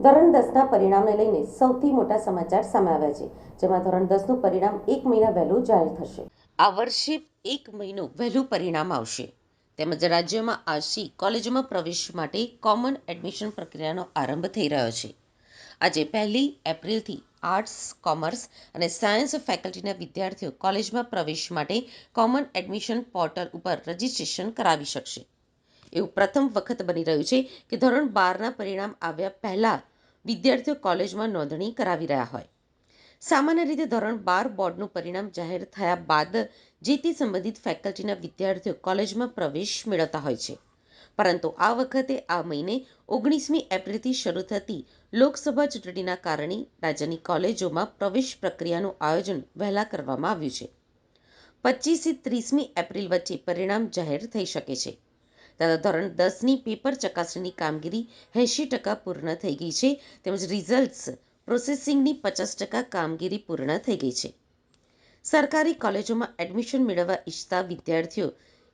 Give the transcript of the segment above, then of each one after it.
પરિણામને લઈને સૌથી મોટા સમાચાર સામે આવ્યા છે, જેમાં ધોરણ દસનું પરિણામ એક મહિના વહેલું જાહેર થશે. આ વર્ષે એક મહિનો વહેલું પરિણામ આવશે. તેમજ રાજ્યમાં આજથી કોલેજોમાં પ્રવેશ માટે કોમન એડમિશન પ્રક્રિયાનો આરંભ થઈ રહ્યો છે. આજે પહેલી એપ્રિલથી આર્ટ્સ, કોમર્સ અને સાયન્સ ફેકલ્ટીના વિદ્યાર્થીઓ કોલેજમાં પ્રવેશ માટે કોમન એડમિશન પોર્ટલ ઉપર રજિસ્ટ્રેશન કરાવી શકશે. એવું પ્રથમ વખત બની રહ્યું છે કે ધોરણ બારના પરિણામ આવ્યા પહેલાં વિદ્યાર્થીઓ કોલેજમાં નોંધણી કરાવી રહ્યા હોય. સામાન્ય રીતે ધોરણ બાર બોર્ડનું પરિણામ જાહેર થયા બાદ જે તે સંબંધિત ફેકલ્ટીના વિદ્યાર્થીઓ કોલેજમાં પ્રવેશ મેળવતા હોય છે. પરંતુ આ વખતે આ મહિને ઓગણીસમી એપ્રિલથી શરૂ થતી લોકસભા ચૂંટણીના કારણે રાજ્યની કોલેજોમાં પ્રવેશ પ્રક્રિયાનું આયોજન વહેલા કરવામાં આવ્યું છે. પચીસથી ત્રીસમી એપ્રિલ વચ્ચે પરિણામ જાહેર થઈ શકે છે. તથા ધોરણ દસની પેપર ચકાસણીની કામગીરી એંશી ટકા પૂર્ણ થઈ ગઈ છે. તેમજ રિઝલ્ટ્સ પ્રોસેસિંગની પચાસ ટકા કામગીરી પૂર્ણ થઈ ગઈ છે. સરકારી કોલેજોમાં એડમિશન મેળવવા ઈચ્છતા વિદ્યાર્થીઓ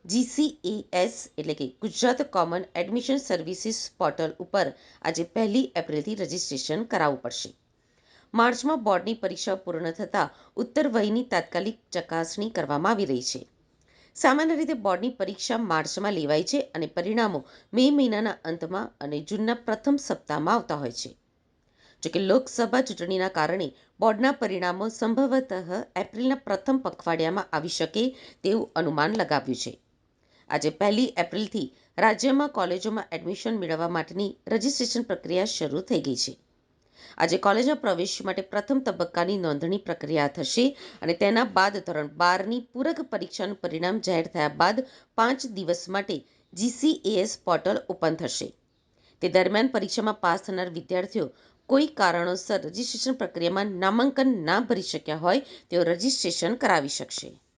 જીસીએએસ એટલે કે Gujarat common admission services portal ઉપર આજે પહેલી એપ્રિલથી રજીસ્ટ્રેશન કરાવવું પડશે. માર્ચમાં બોર્ડની પરીક્ષા પૂર્ણ થતાં ઉત્તર વયની તાત્કાલિક ચકાસણી કરવામાં આવી રહી છે. સામાન્ય રીતે બોર્ડની પરીક્ષા માર્ચમાં લેવાય છે અને પરિણામો મે મહિનાના અંતમાં અને જૂનના પ્રથમ સપ્તાહમાં આવતા હોય છે. જોકે લોકસભા ચૂંટણીના કારણે બોર્ડના પરિણામો સંભવતઃ એપ્રિલના પ્રથમ પખવાડિયામાં આવી શકે તેવું અનુમાન લગાવ્યું છે. આજે પહેલી એપ્રિલથી રાજ્યમાં કોલેજોમાં એડમિશન મેળવવા માટેની રજિસ્ટ્રેશન પ્રક્રિયા શરૂ થઈ ગઈ છે. આજે કોલેજમાં પ્રવેશ માટે પ્રથમ તબક્કાની નોંધણી પ્રક્રિયા થશે અને તેના બાદ ધોરણ બારની પૂરક પરીક્ષાનું પરિણામ જાહેર થયા બાદ પાંચ દિવસ માટે જીસીએએસ પોર્ટલ ઓપન થશે. તે દરમિયાન પરીક્ષામાં પાસ થનાર વિદ્યાર્થીઓ કોઈ કારણોસર રજિસ્ટ્રેશન પ્રક્રિયામાં નામાંકન ના ભરી શક્યા હોય તેઓ રજિસ્ટ્રેશન કરાવી શકશે.